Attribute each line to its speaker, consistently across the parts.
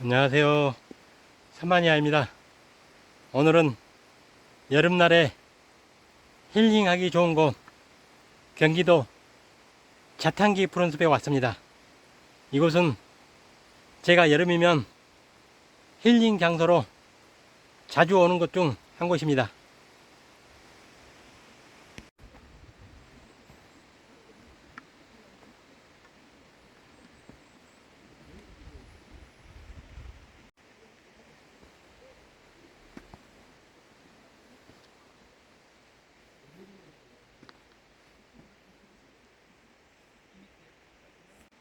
Speaker 1: 안녕하세요. 사마니아입니다. 오늘은 여름날에 힐링하기 좋은 곳 경기도 자탄기 푸른숲에 왔습니다. 이곳은 제가 여름이면 힐링 장소로 자주 오는 곳 중 한 곳입니다.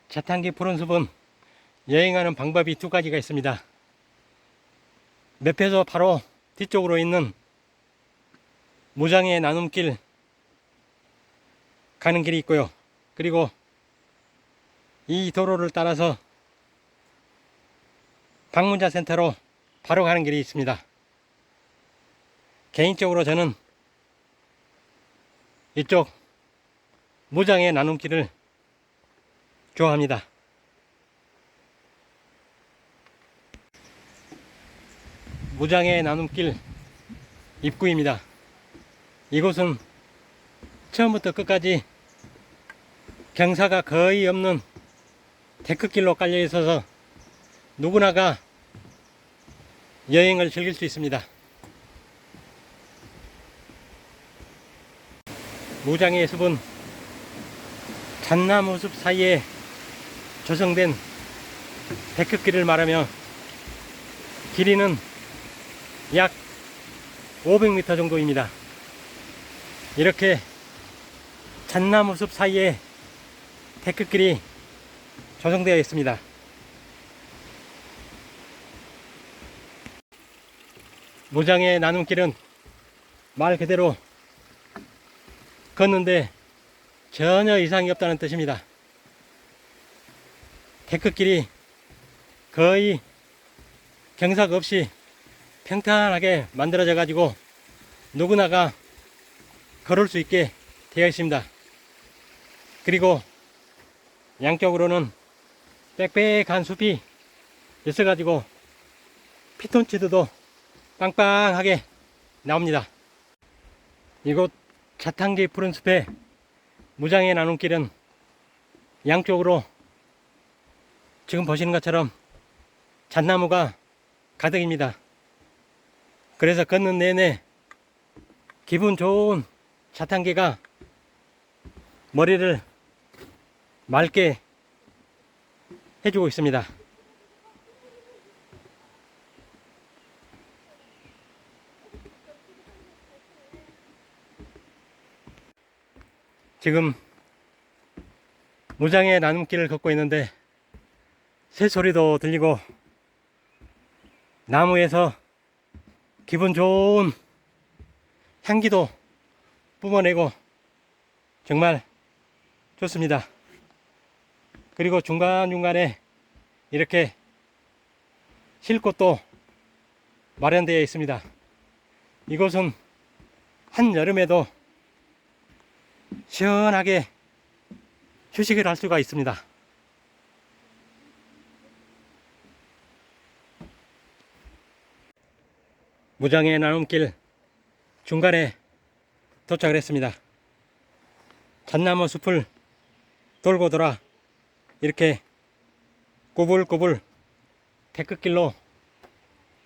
Speaker 1: 자탄기 푸른숲은 여행하는 방법이 두 가지가 있습니다. 맵에서 바로 뒤쪽으로 있는 무장의 나눔길 가는 길이 있고요. 그리고 이 도로를 따라서 방문자 센터로 바로 가는 길이 있습니다. 개인적으로 저는 이쪽 무장의 나눔길을 좋아합니다. 무장의 나눔길 입구입니다. 이곳은 처음부터 끝까지 경사가 거의 없는 데크길로 깔려 있어서 누구나가 여행을 즐길 수 있습니다. 무장의 숲은 잣나무 숲 사이에 조성된 데크길을 말하며 길이는 약 500m 정도입니다. 이렇게 잣나무 숲 사이에 데크길이 조성되어 있습니다. 무장의 나눔길은 말 그대로 걷는데 전혀 이상이 없다는 뜻입니다. 데크길이 거의 경사가 없이 평탄하게 만들어져 가지고 누구나가 걸을 수 있게 되어 있습니다. 그리고 양쪽으로는 빽빽한 숲이 있어 가지고 피톤치드도 빵빵하게 나옵니다. 이곳 자탄기 푸른 숲에 무장의 나눔길은 양쪽으로 지금 보시는 것처럼 잣나무가 가득입니다. 그래서 걷는 내내 기분 좋은 자탄기가 머리를 맑게 해주고 있습니다. 지금 무장의 나눔길을 걷고 있는데 새 소리도 들리고 나무에서 기분 좋은 향기도 뿜어내고 정말 좋습니다. 그리고 중간중간에 이렇게 쉴 곳도 마련되어 있습니다. 이곳은 한여름에도 시원하게 휴식을 할 수가 있습니다. 무장의 나눔길 중간에 도착을 했습니다. 잣나무 숲을 돌고 돌아 이렇게 꼬불꼬불 데크길로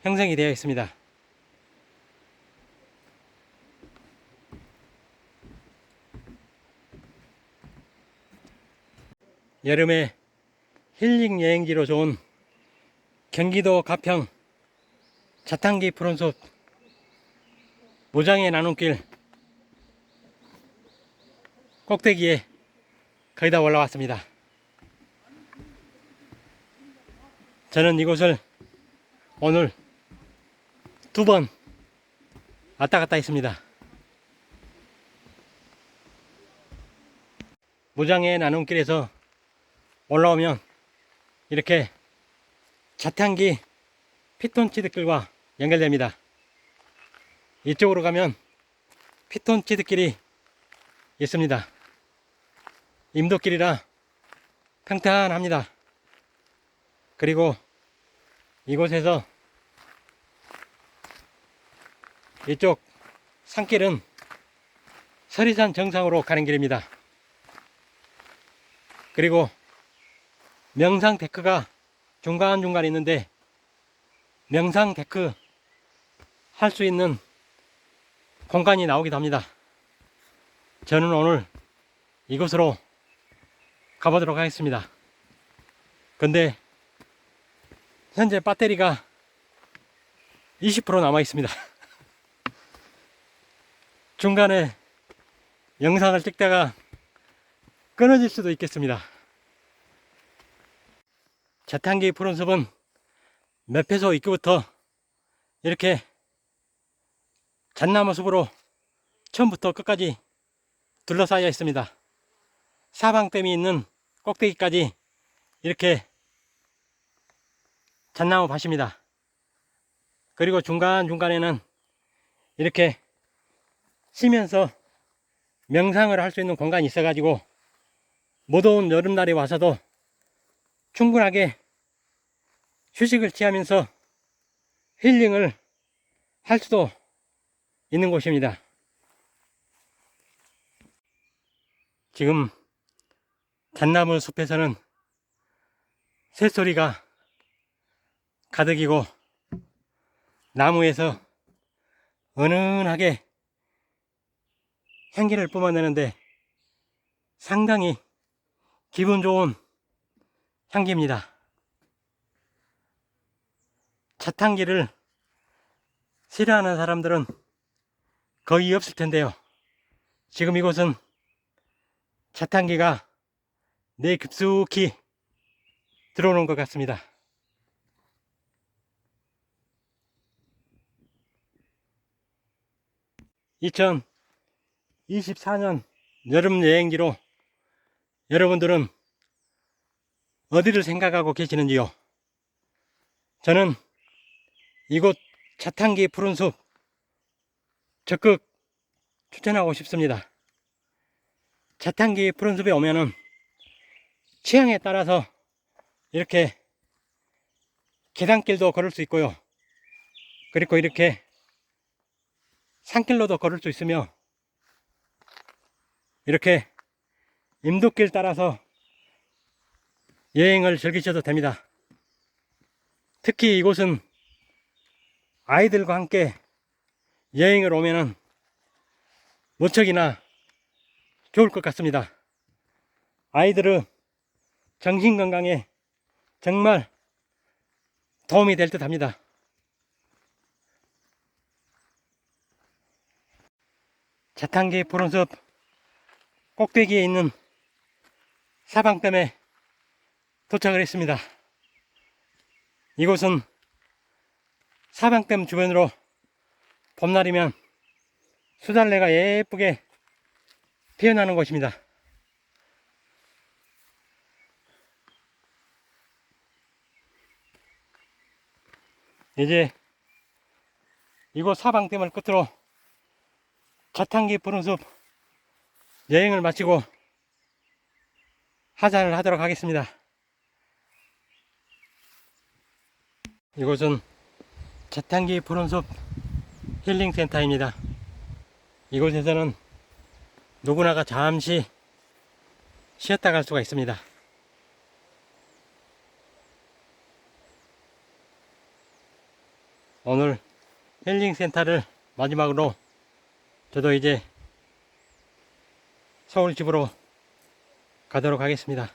Speaker 1: 형성이 되어 있습니다. 여름에 힐링 여행지로 좋은 경기도 가평 자탄기 푸른숲 무장의 나눔길 꼭대기에 거의 다 올라왔습니다. 저는 이곳을 오늘 두 번 왔다 갔다 했습니다. 무장의 나눔길에서 올라오면 이렇게 자탄기 피톤치드길과 연결됩니다. 이쪽으로 가면 피톤치드길이 있습니다. 임도길이라 평탄합니다. 그리고 이곳에서 이쪽 산길은 서리산 정상으로 가는 길입니다. 그리고 명상 데크가 중간중간 있는데 명상 데크 할 수 있는 공간이 나오기도 합니다. 저는 오늘 이곳으로 가보도록 하겠습니다. 근데 현재 배터리가 20% 남아 있습니다. 중간에 영상을 찍다가 끊어질 수도 있겠습니다. 자탄기 푸른 숲은 매패소 입구부터 이렇게 잣나무 숲으로 처음부터 끝까지 둘러싸여 있습니다. 사방댐이 있는 꼭대기까지 이렇게 잣나무 밭입니다. 그리고 중간중간에는 이렇게 쉬면서 명상을 할 수 있는 공간이 있어가지고 무더운 여름날에 와서도 충분하게 휴식을 취하면서 힐링을 할 수도 있는 곳입니다. 지금 잣나무 숲에서는 새소리가 가득이고 나무에서 은은하게 향기를 뿜어내는데 상당히 기분 좋은 향기입니다. 차탄기를 싫어하는 사람들은 거의 없을 텐데요. 지금 이곳은 차탄기가 내 급속히 들어오는 것 같습니다. (2024년) 여름 여행지로 여러분들은 어디를 생각하고 계시는지요? 저는 이곳 차탄기 푸른 숲 적극 추천하고 싶습니다. 차탄기 푸른 숲에 오면은 취향에 따라서 이렇게 계단길도 걸을 수 있고요. 그리고 이렇게 산길로도 걸을 수 있으며 이렇게 임도길 따라서 여행을 즐기셔도 됩니다. 특히 이곳은 아이들과 함께 여행을 오면은 무척이나 좋을 것 같습니다. 아이들은 정신 건강에 정말 도움이 될 듯 합니다. 자탄기 푸른숲 꼭대기에 있는 사방댐에 도착을 했습니다. 이곳은 사방댐 주변으로 봄날이면 수달래가 예쁘게 피어나는 곳입니다. 이제 이곳 사방댐을 끝으로 자탄기 푸른숲 여행을 마치고 하산을 하도록 하겠습니다. 이곳은 자탄기 푸른숲 힐링센터입니다. 이곳에서는 누구나가 잠시 쉬었다 갈 수가 있습니다. 오늘 힐링센터를 마지막으로 저도 이제 서울 집으로 가도록 하겠습니다.